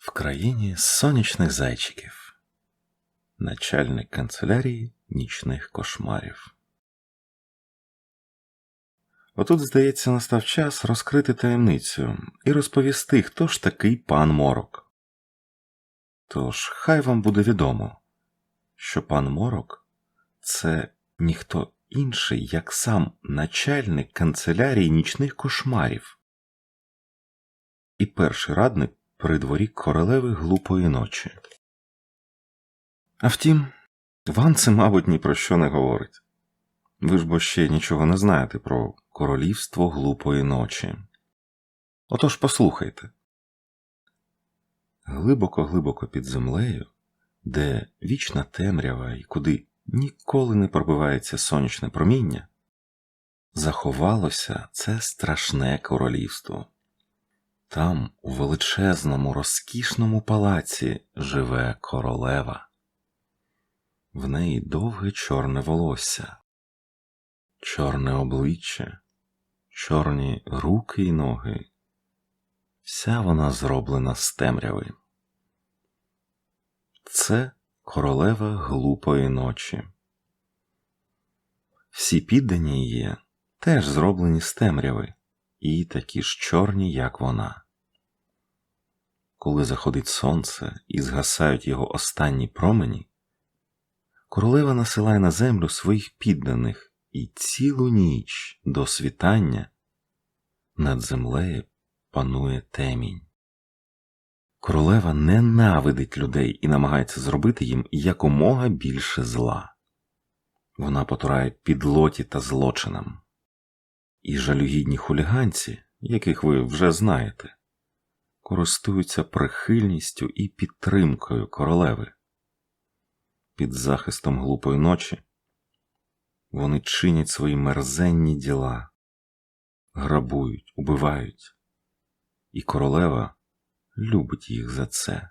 В країні сонячних зайчиків. Начальник канцелярії нічних кошмарів. Отут, здається, настав час розкрити таємницю і розповісти, хто ж такий пан Морок. Тож, хай вам буде відомо, що пан Морок це ніхто інший, як сам начальник канцелярії нічних кошмарів і перший радник при дворі королеви глупої ночі. А втім, вам це, мабуть, ні про що не говорить. Ви ж бо ще нічого не знаєте про королівство глупої ночі. Отож послухайте. Глибоко-глибоко під землею, де вічна темрява і куди ніколи не пробивається сонячне проміння, заховалося це страшне королівство. Там, у величезному, розкішному палаці, живе королева. В неї довге чорне волосся, чорне обличчя, чорні руки й ноги. Вся вона зроблена з темряви. Це королева глупої ночі. Всі піддані її теж зроблені з темряви і такі ж чорні, як вона. Коли заходить сонце і згасають його останні промені, королева насилає на землю своїх підданих і цілу ніч до світання над землею панує темінь. Королева ненавидить людей і намагається зробити їм якомога більше зла. Вона потурає підлоті та злочинам. І жалюгідні хуліганці, яких ви вже знаєте, користуються прихильністю і підтримкою королеви. Під захистом глупої ночі вони чинять свої мерзенні діла, грабують, убивають, і королева любить їх за це.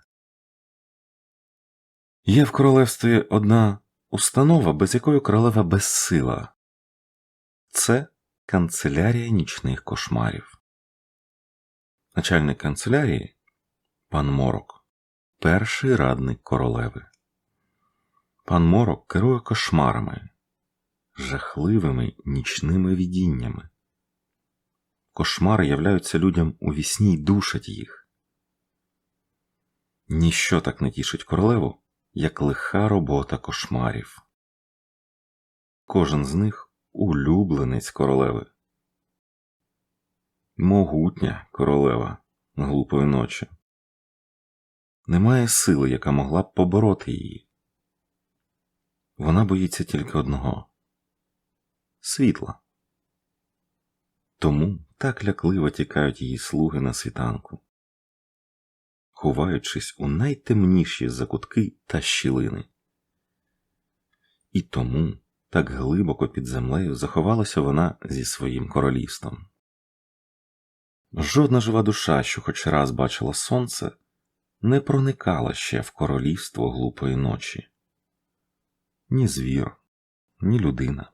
Є в королевстві одна установа, без якої королева безсила це канцелярія нічних кошмарів. Начальник канцелярії пан Морок, перший радник королеви. Пан Морок керує кошмарами, жахливими нічними видіннями. Кошмари являються людям у вісні й душать їх. Ніщо так не тішить королеву, як лиха робота кошмарів. Кожен з них улюбленець королеви. Могутня королева глупої ночі. Немає сили, яка могла б побороти її. Вона боїться тільки одного світла. Тому так лякливо тікають її слуги на світанку, ховаючись у найтемніші закутки та щілини. І тому так глибоко під землею заховалася вона зі своїм королівством. Жодна жива душа, що хоч раз бачила сонце, не проникала ще в королівство глупої ночі ні звір, ні людина.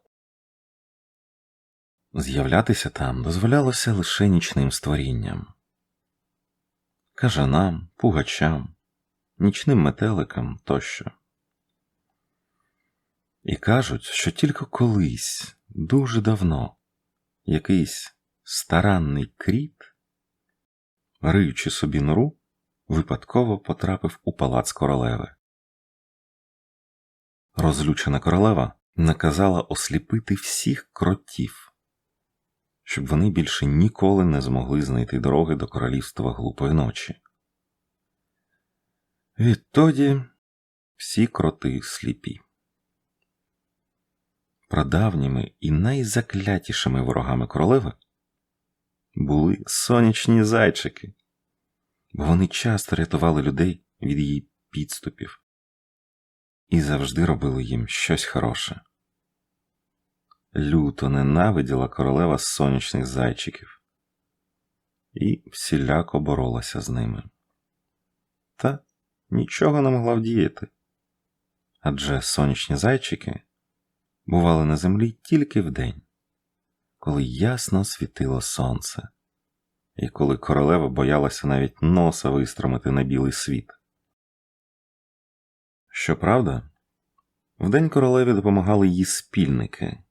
З'являтися там дозволялося лише нічним створінням, кажанам, пугачам, нічним метеликам тощо. І кажуть, що тільки колись, дуже давно, якийсь старанний кріт, риючи собі нору, випадково потрапив у палац королеви. Розлючена королева наказала осліпити всіх кротів, щоб вони більше ніколи не змогли знайти дороги до королівства глупої ночі. Відтоді всі кроти сліпі. Прадавніми і найзаклятішими ворогами королеви були сонячні зайчики, бо вони часто рятували людей від її підступів і завжди робили їм щось хороше. Люто ненавиділа королева сонячних зайчиків і всіляко боролася з ними. Та нічого не могла вдіяти. Адже сонячні зайчики бували на землі тільки вдень, коли ясно світило сонце, і коли королева боялася навіть носа вистромити на білий світ. Щоправда, вдень королеві допомагали її спільники,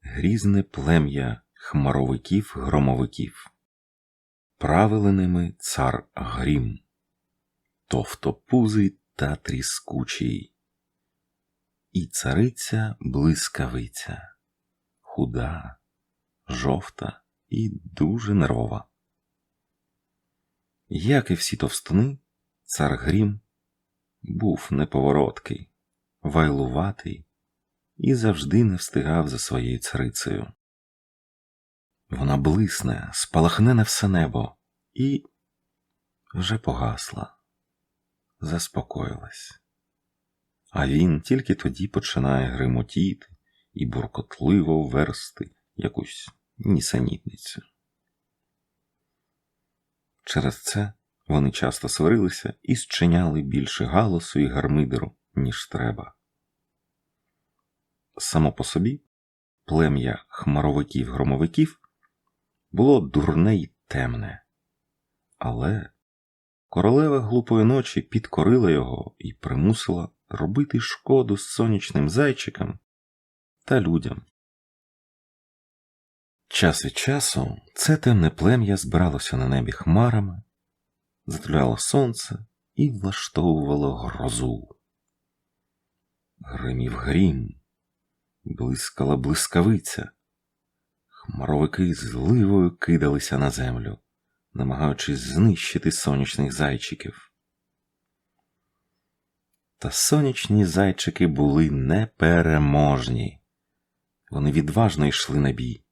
грізне плем'я хмаровиків громовиків. Правили ними цар Грім, товтопузий та тріскучий, і цариця блискавиця, худа, жовта і дуже нервова. Як і всі товстуни, цар Грім був неповороткий, вайлуватий і завжди не встигав за своєю царицею. Вона блисне, спалахне на все небо і вже погасла, заспокоїлась. А він тільки тоді починає гримотіти і буркотливо версти якусь нісенітницю. Через це вони часто сварилися і зчиняли більше галасу і гармидеру, ніж треба. Само по собі плем'я хмаровиків-громовиків було дурне й темне, але королева глупої ночі підкорила його і примусила робити шкоду сонячним зайчикам та людям. Час від часу це темне плем'я збиралося на небі хмарами, затуляло сонце і влаштовувало грозу. Гримів грім, блискала блискавиця, хмаровики зливою кидалися на землю, намагаючись знищити сонячних зайчиків. Та сонячні зайчики були непереможні. Вони відважно йшли на бій.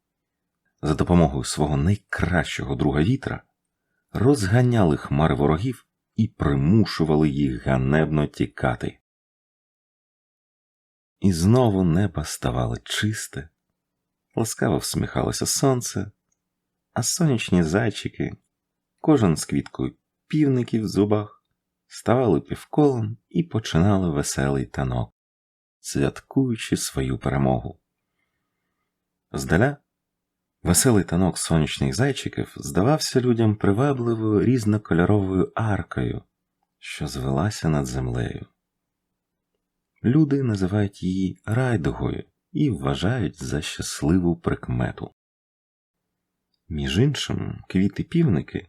За допомогою свого найкращого друга вітра розганяли хмари ворогів і примушували їх ганебно тікати. І знову небо ставало чисте, ласкаво всміхалося сонце, а сонячні зайчики, кожен з квіткою півників в зубах, ставали півколом і починали веселий танок, святкуючи свою перемогу. Здаля Веселий танок сонячних зайчиків здавався людям привабливою різнокольоровою аркою, що звелася над землею. Люди називають її райдугою і вважають за щасливу прикмету. Між іншим, квіти півники,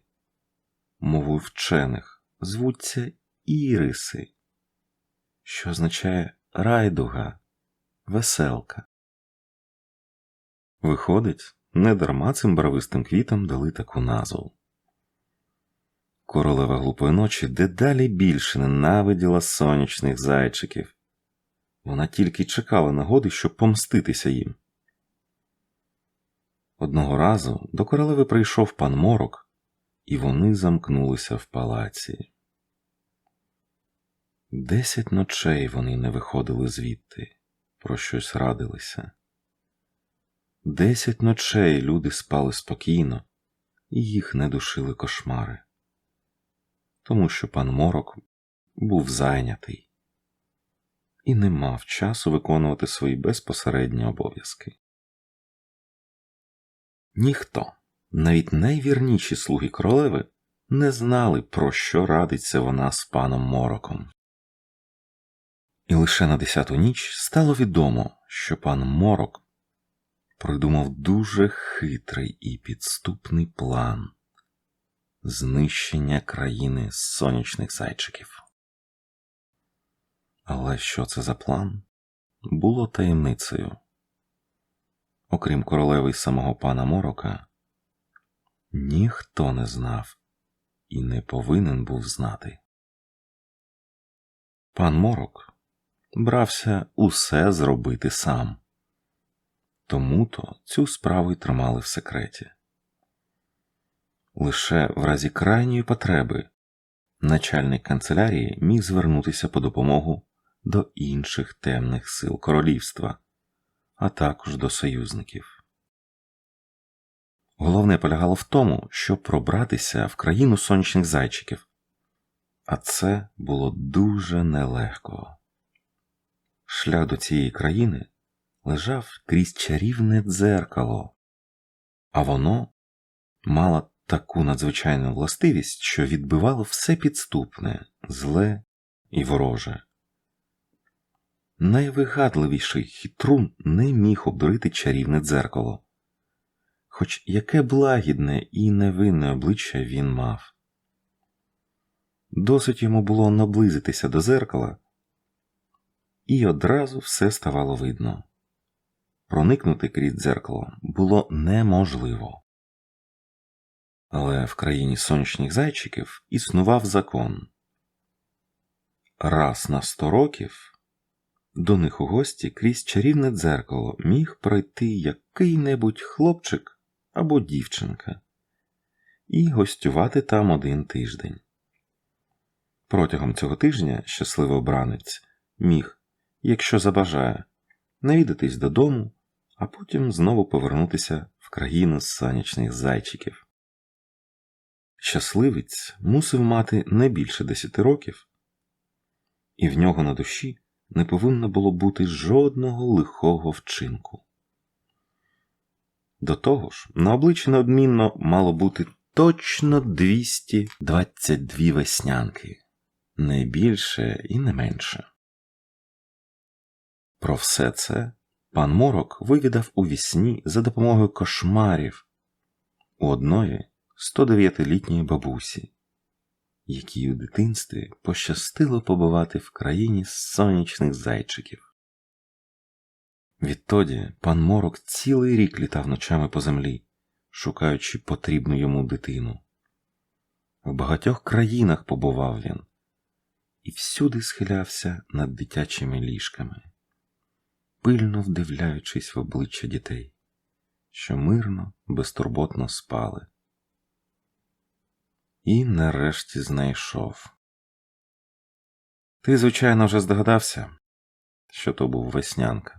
мовою вчених, звуться іриси, що означає райдуга, веселка. Виходить, Недарма цим барвистим квітам дали таку назву. Королева глупої ночі дедалі більше ненавиділа сонячних зайчиків. Вона тільки чекала нагоди, щоб помститися їм. Одного разу до королеви прийшов пан морок, і вони замкнулися в палаці. Десять ночей вони не виходили звідти, про щось радилися. Десять ночей люди спали спокійно, і їх не душили кошмари, тому що пан Морок був зайнятий і не мав часу виконувати свої безпосередні обов'язки. Ніхто, навіть найвірніші слуги королеви, не знали, про що радиться вона з паном Мороком. І лише на десяту ніч стало відомо, що пан Морок придумав дуже хитрий і підступний план знищення країни сонячних зайчиків. Але що це за план? Було таємницею. Окрім королеви й самого пана Морока, ніхто не знав і не повинен був знати. Пан Морок брався усе зробити сам. Тому то цю справу й тримали в секреті. Лише в разі крайньої потреби начальник канцелярії міг звернутися по допомогу до інших темних сил королівства, а також до союзників. Головне полягало в тому, щоб пробратися в країну сонячних зайчиків, а це було дуже нелегко. Шлях до цієї країни лежав крізь чарівне дзеркало, а воно мало таку надзвичайну властивість, що відбивало все підступне, зле і вороже. Найвигадливіший хитрун не міг обдурити чарівне дзеркало, хоч яке благідне і невинне обличчя він мав. Досить йому було наблизитися до зеркала, і одразу все ставало видно. Проникнути крізь дзеркало було неможливо. Але в країні сонячних зайчиків існував закон. Раз на сто років до них у гості крізь чарівне дзеркало міг пройти який-небудь хлопчик або дівчинка і гостювати там один тиждень. Протягом цього тижня щасливий обранець міг, якщо забажає, навідатись додому, а потім знову повернутися в країну сонячних зайчиків. Щасливець мусив мати не більше десяти років, і в нього на душі не повинно було бути жодного лихого вчинку. До того ж, на обличчі неодмінно мало бути точно 222 веснянки, не більше і не менше. Про все це пан Морок вивідав у вісні за допомогою кошмарів у одної 109-літньої бабусі, якій у дитинстві пощастило побувати в країні сонячних зайчиків. Відтоді пан Морок цілий рік літав ночами по землі, шукаючи потрібну йому дитину. В багатьох країнах побував він і всюди схилявся над дитячими ліжками, пильно вдивляючись в обличчя дітей, що мирно, безтурботно спали. І нарешті знайшов. Ти, звичайно, вже здогадався, що то був веснянка.